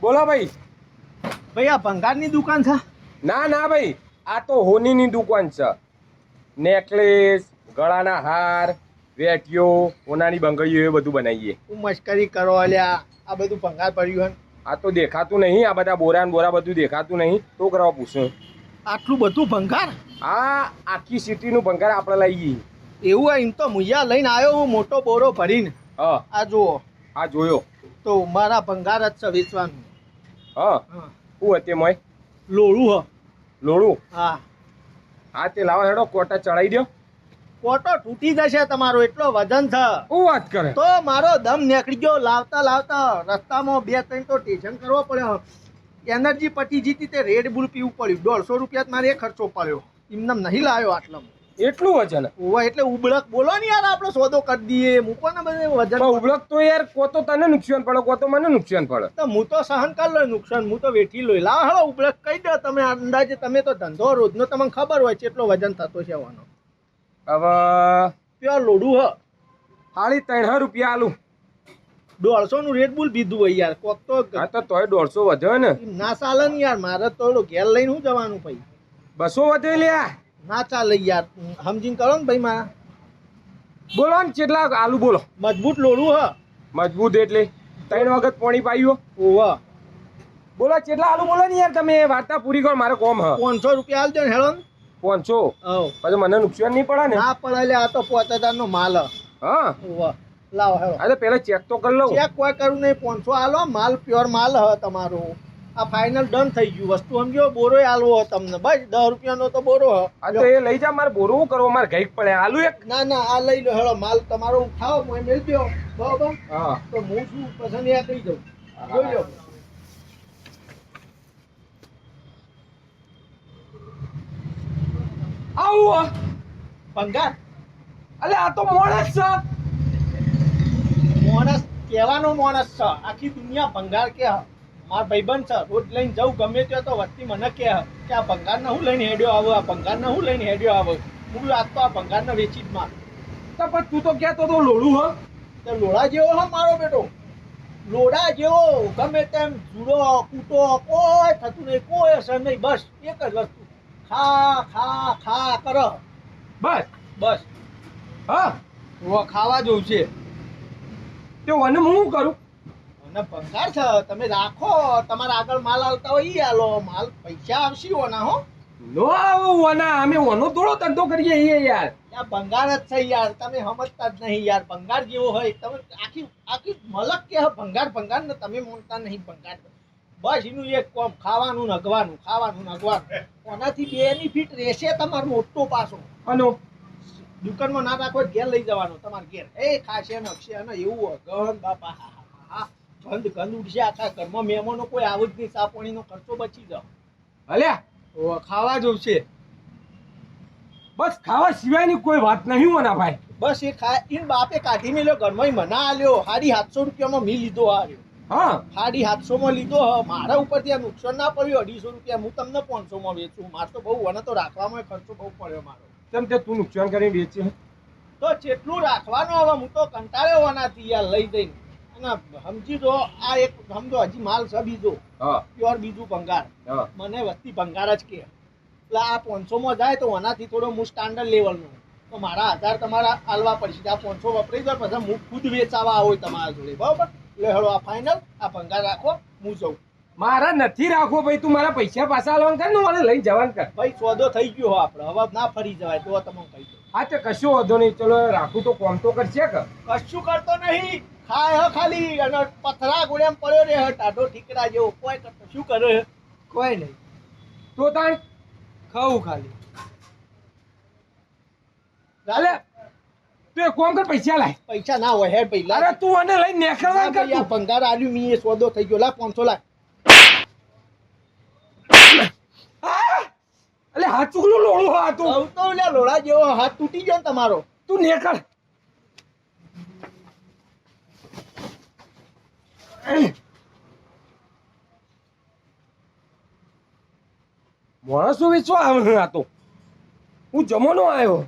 બોલો ભાઈ. ભાઈ આ ભંગારની દુકાન છે? ના ના ભાઈ આ તો હોનીની દુકાન છે. નેકલેસ ગળાના હાર વેટીઓ હોનાની બંગડીઓ એ બધું બનાવીએ. હું મશ્કરી કરો અલ્યા. આ બધું ભંગાર પડ્યું આ તો દેખાતું નહીં આ બધા બોરા ને બોરા બધું દેખાતું નહીં. તો કરવા પૂછું. આટલું બધું ભંગાર? આ આખી સિટીનું ભંગાર આપણે લઈ ગઈ. એવું એમ તો મુయ్યા લઈને આવ્યો હું મોટો બોરો ભરીને. હા. આ જુઓ. આ જોયો. તો મારા ભંગાર જ છે વેચવાનું. હા. હું. હતી મોય લોળું હ. લોળું? હા. હા તે લાવો હેડો કોટા ચડાવી દો કોટો તૂટી જશે તમારો એટલો વજન છે. શું વાત કરે? તો મારો દમ નીકળી ગયો લાવતા લાવતા રસ્તામાં બે ત્રણ તો ટેન્શન કરવો પડ્યો. એનર્જી પટી જીતી તે રેડ બુલ પીવું પડ્યું. દોઢસો રૂપિયા મારે ખર્ચો પડ્યો. એમને નહીં લાવ્યો આટલામાં. એટલું વજન. ઓવા એટલે ઉબળક બોલો ને યાર આપણે સોદો કરી દઈએ મૂકો ને બધે વજન. ઉબળક તો યાર કો તો તને નુકસાન પડે કો તો મને નુકસાન પડે. તો હું તો સહન કરી લો નુકસાન હું તો વેઠી લો લા હળો ઉબળક કહી દો તમે અંદાજે તમે તો ધંધો રોજનો તમને ખબર હોય છે એટલો વજન થતો છે વાનો હવે પ્યોર લોડું હ. ખાલી ત્રણ રૂપિયા આલું. દોઢસો નું રેડ બુલ પીધું હોય યાર કોક તો હા તો તોય દોઢસો વધ્યો ને. ના ચાલે ને યાર મારે તો ઘેર લઈને હું જવાનું પછી. બસો વધે લ્યા. ના ચાલે યાર. સમજીને કરો ને ભાઈ મારા બોલો ને કેટલા આલુ બોલો. મજબૂત લોડું હ. મજબૂત એટલે. ત્રણ વખત પાણી પાયું ઓવા બોલો કેટલા આલુ બોલો ને યાર તમે. વાર્તા પૂરી કરો મારે કોમ હ. પાંચસો રૂપિયા આલજો ને હેળો પાંચસો? પછી મને નુકસાન નહીં પડે ને? ના પડે લે આ તો પાંચ હજાર નો માલ હા. ઓવા લાવો હેળો. તો પેલા ચેક તો કરી લઉં. ચેક કોઈ કરું નહીં પાંચસો આલો માલ પ્યોર માલ હ તમારો. આ ફાઇનલ ડન થઈ ગયું. વસ્તુ સમજો બોરો આલવો તમને. બસ દસ રૂપિયાનો તો બોરો હ તો એ લઈ જા મારે બોરો કરવો મારે ગઈક પડે. આલુ એક. ના ના આ લઈ લો. હેળો માલ તમારો ઉઠાવો હું મેળ દો બરાબર? હા. તો હું શું પસંદ યા કહી દઉં. જોઈ લો. આવું ભંગાર. અલે આ તો મોણસ છે. માણસ કહેવાનો માણસ છે. આખી દુનિયા ભંગાર કે હ. માર ભાઈબંધ છે રોજ લઈને જવું ગમે ત્યાં તો વસ્તી મને કે કે આ ભંગારને હું લઈને હેડ્યો આવો આ ભંગારને હું લઈને હેડ્યો આવો? હું આજ તો આ ભંગારને વેચી જ માર. તો પણ તું તો કહેતો તો લોડું હ. તો લોડા જેવો હ મારો બેટો. લોડા જેવો ગમે તેમ જુડો કૂટો કોઈ થતું નહીં કોઈ અસર નહીં બસ એક જ વસ્તુ. ખા ખા ખા કર. બસ. બસ. હા. ખાવા જવું છે. તે અને હું શું કરું? અને ભંગાર છે તમે રાખો તમારા આગળ માલ આવતા હોય ઈ આલો. માલ પૈસા આવશે ઓના હો. નો આવો વના અમે ઓનો થોડો ધંધો કરીએ એ યાર. આ ભંગાર જ છે યાર. તમે સમજતા જ નહીં યાર. ભંગાર જેવો હોય. તમે આખી આખી મલક કે ભંગાર ભંગાર ને તમે માનતા નહીં ભંગાર. બસ એનું એક કોમ ખાવાનું નગવાનું ખાવાનું નગવાનું ઓનાથી બેનિફિટ રહેશે તમારો મોટો પાસો. અનો દુકાનમાં ના રાખો ઘેર લઈ જવાનો તમારે ઘેર. એ ખાશે ને અક્ષે અને એવું હોય. બાપા હા હા. ગંધ ગંધ ઉડશે આખા ઘરમાં મહેમાનો કોઈ આવું જ નહીં ચા પાણીનો ખર્ચો બચી જાવ અલ્યા ઓ ખાવા જોશે બસ ખાવા સિવાયની કોઈ વાત નહીં મના ભાઈ. બસ એ ખા એ બાપે કાઢી મેલ્યો ઘરમાં મના આલ્યો સાડી સાતસો રૂપિયામાં મી લીધો હાર્યો હા. સાડી સાતસોમાં લીધો હ મારા ઉપર ત્યાં નુકસાન ના પડ્યું અઢીસો રૂપિયા હું તમને પાંચસોમાં વેચું મારે તો બહુ વને તો રાખવામાં ખર્ચો બહુ પડ્યો મારો. કેમ કે તું નુકસાન કરી વેચે? તો જેટલું રાખવાનું હવે હું તો કંટાળ્યો હોનાથી યાર લઈ જઈને. અને સમજી દો આ એક સમજો હજી માલ છે બીજો. પ્યોર બીજું ભંગાર. મને વસ્તી ભંગાર જ કે. એટલે આ પાંચસોમાં જાય તો આનાથી થોડો હું સ્ટાન્ડર્ડ લેવલનું તો મારા નથી તમારા આલવા પડશે. આ પાંચસો વપરાઈ જાય પછી હું ખુદ વેચાવા આવો તમારા જોડે. બરાબર? એટલે હળો આ ફાઇનલ આ ભંગાર રાખો. હું જઉં. મારા નથી રાખવો ભાઈ. તું મારા પૈસા પાછા આલવાનું કર ને. મને લઈ જવાનું કર. ભાઈ સોદો થઈ ગયો હો આપણે. હવે ના ફરી જવાય. તો તમને કહી દઉં. હા તો કશું વાંધો નહીં. ચલો રાખું તો કોમ તો કરશે કશું કરતો નહીં. ખાય હ ખાલી અને પથરા ગોળેમ પડ્યો રે હ ટાઢો ઠીકરા જેવો. કોઈ કરતો શું કરે કોઈ નહીં. તો તાણ ખાવું ખાલી. ચાલે તું એક કોમ કર પૈસા લાય. પૈસા ના હોય હેડ ભાઈ અરે તું અને લઈ ના નેકળવાનું કર તું. ભંગાર આલ્યું મી એ સોદો થઈ ગયો. લા પાંચસો લાખ હા! અલે હાથ ચુકલું લોળું હા તું. લ્યા લોડા જેવો હાથ તૂટી ગયો ને તમારો. તું નેકળ. માણસો વેચવા આવે આ તો હું જમવાનો આવ્યો.